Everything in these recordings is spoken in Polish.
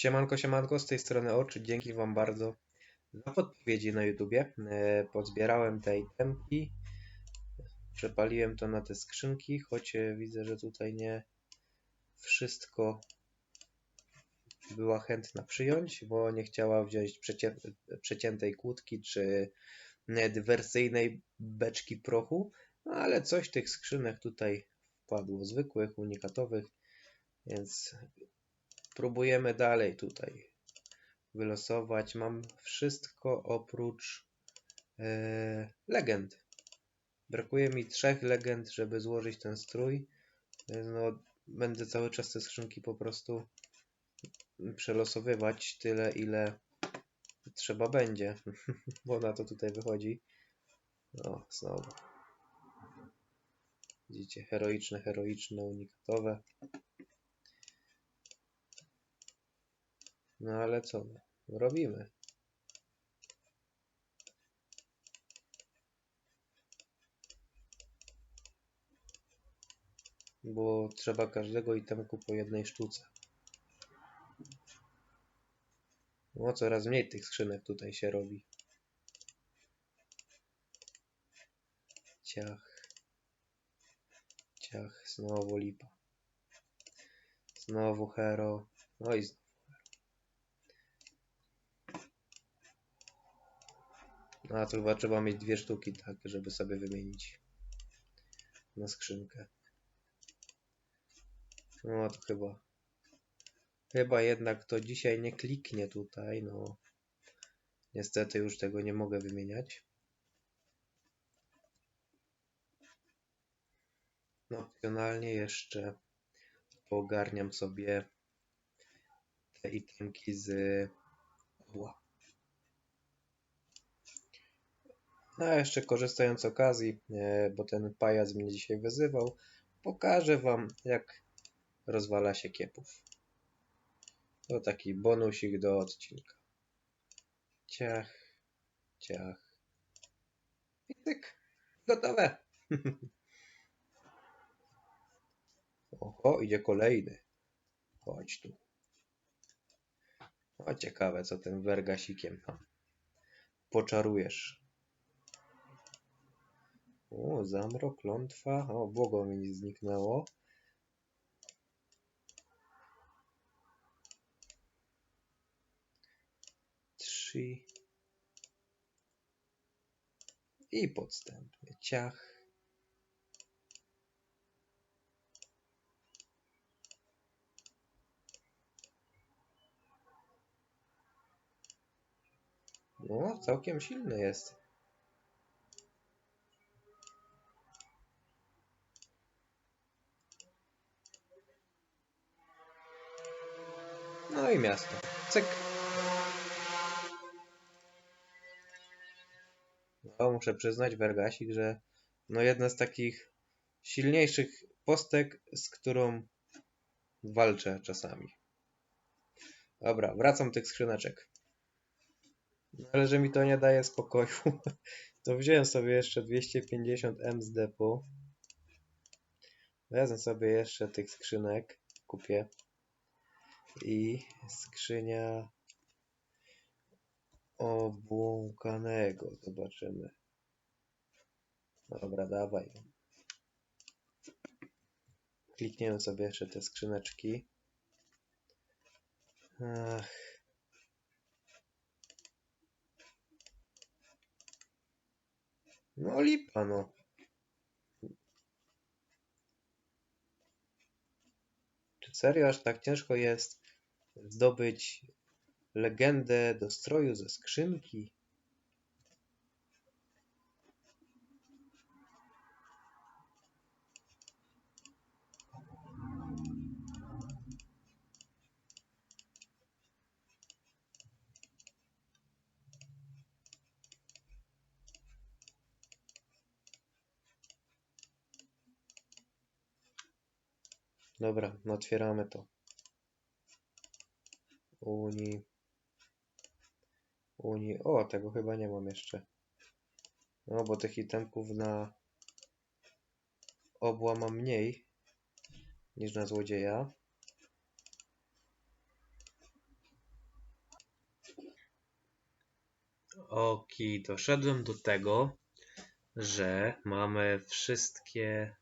Siemanko, siemanko, z tej strony Oczy. Dzięki Wam bardzo za podpowiedzi na YouTubie. E, Pozbierałem te itemki, przepaliłem to na te skrzynki, choć e, widzę, że tutaj nie wszystko była chętna przyjąć, bo nie chciała wziąć przecię przeciętej kłódki czy dywersyjnej beczki prochu, no, ale coś tych skrzynek tutaj wpadło, zwykłych, unikatowych, więc próbujemy dalej tutaj wylosować. Mam wszystko oprócz e, legend. Brakuje mi trzech legend, żeby złożyć ten strój. Więc No, będę cały czas te skrzynki po prostu przelosowywać tyle, ile trzeba będzie, bo na to tutaj wychodzi. O, znowu. Widzicie, heroiczne, heroiczne, unikatowe. No ale co? no, Robimy. Bo trzeba każdego itemku po jednej sztuce. No coraz mniej tych skrzynek tutaj się robi. Ciach. Ciach, znowu lipa. Znowu hero. No i znowu. No, a to chyba trzeba mieć dwie sztuki, tak, żeby sobie wymienić na skrzynkę. No to chyba. Chyba jednak to dzisiaj nie kliknie tutaj, no. Niestety już tego nie mogę wymieniać. No, opcjonalnie jeszcze ogarniam sobie te itemki z. No a jeszcze korzystając z okazji, e, bo ten pajac mnie dzisiaj wyzywał, pokażę Wam jak rozwala się kiepów. To taki bonusik do odcinka. Ciach, ciach. I tyk. Gotowe. Oho, idzie kolejny. Chodź tu. O, ciekawe, co tym wergasikiem poczarujesz. O, zamrok, klątwa. O, błogo mi zniknęło. Trzy. I podstępny ciach. No, całkiem silny jest. No i miasto. Cyk. No, muszę przyznać, Wergasik, że no jedna z takich silniejszych postek, z którą walczę czasami. Dobra, wracam tych skrzyneczek. No, ale że mi to nie daje spokoju, to wziąłem sobie jeszcze 250 M z depo. Wezmę sobie jeszcze tych skrzynek, kupię. I skrzynia obłąkanego. Zobaczymy. Dobra, dawaj. Klikniemy sobie jeszcze te skrzyneczki. Ach. No lipa, no. Czy serio aż tak ciężko jest zdobyć legendę do stroju ze skrzynki? Dobra, no otwieramy to. Unii. Unii. O, tego chyba nie mam jeszcze. No, bo tych itemków na obła mam mniej niż na złodzieja. Ok, doszedłem do tego, że mamy wszystkie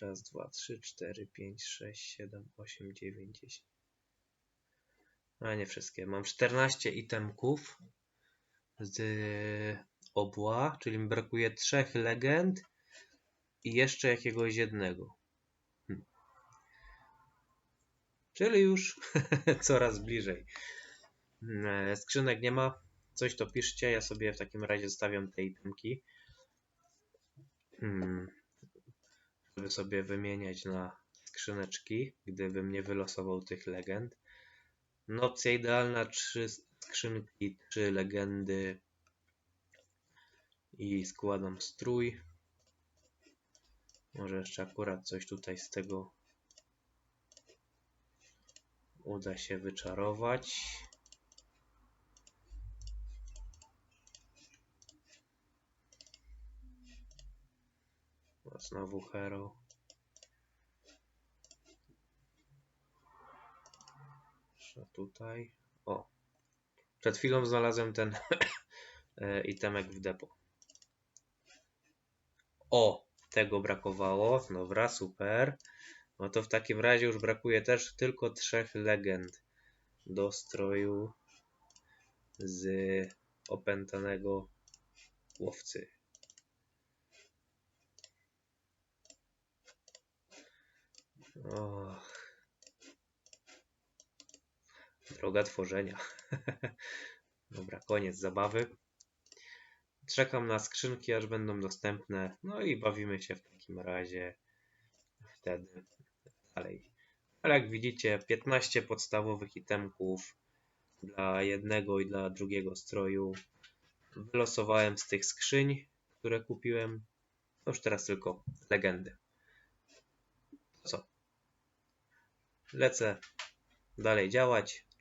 raz, dwa, trzy, cztery, pięć, sześć, siedem, osiem, dziewięć, dziesięć. A nie wszystkie. Mam 14 itemków z obła, czyli mi brakuje trzech legend i jeszcze jakiegoś jednego. Hm. Czyli już coraz bliżej. Mm, Skrzynek nie ma. Coś to piszcie. Ja sobie w takim razie stawiam te itemki. Hmm. Żeby sobie wymieniać na skrzyneczki, gdybym nie wylosował tych legend. No, opcja idealna, trzy skrzynki, trzy legendy i składam strój. Może jeszcze akurat coś tutaj z tego uda się wyczarować. Znowu hero. Jeszcze tutaj. O. Przed chwilą znalazłem ten e, itemek w depo. O, tego brakowało. Dobra, super. No to w takim razie już brakuje też tylko trzech legend do stroju z opętanego łowcy. Och. Droga tworzenia. Dobra, koniec zabawy. Czekam na skrzynki, aż będą dostępne. No i bawimy się w takim razie wtedy dalej. Ale jak widzicie, 15 podstawowych itemków dla jednego i dla drugiego stroju. Wylosowałem z tych skrzyń, które kupiłem. No już teraz tylko legendy. Co? Lecę dalej działać.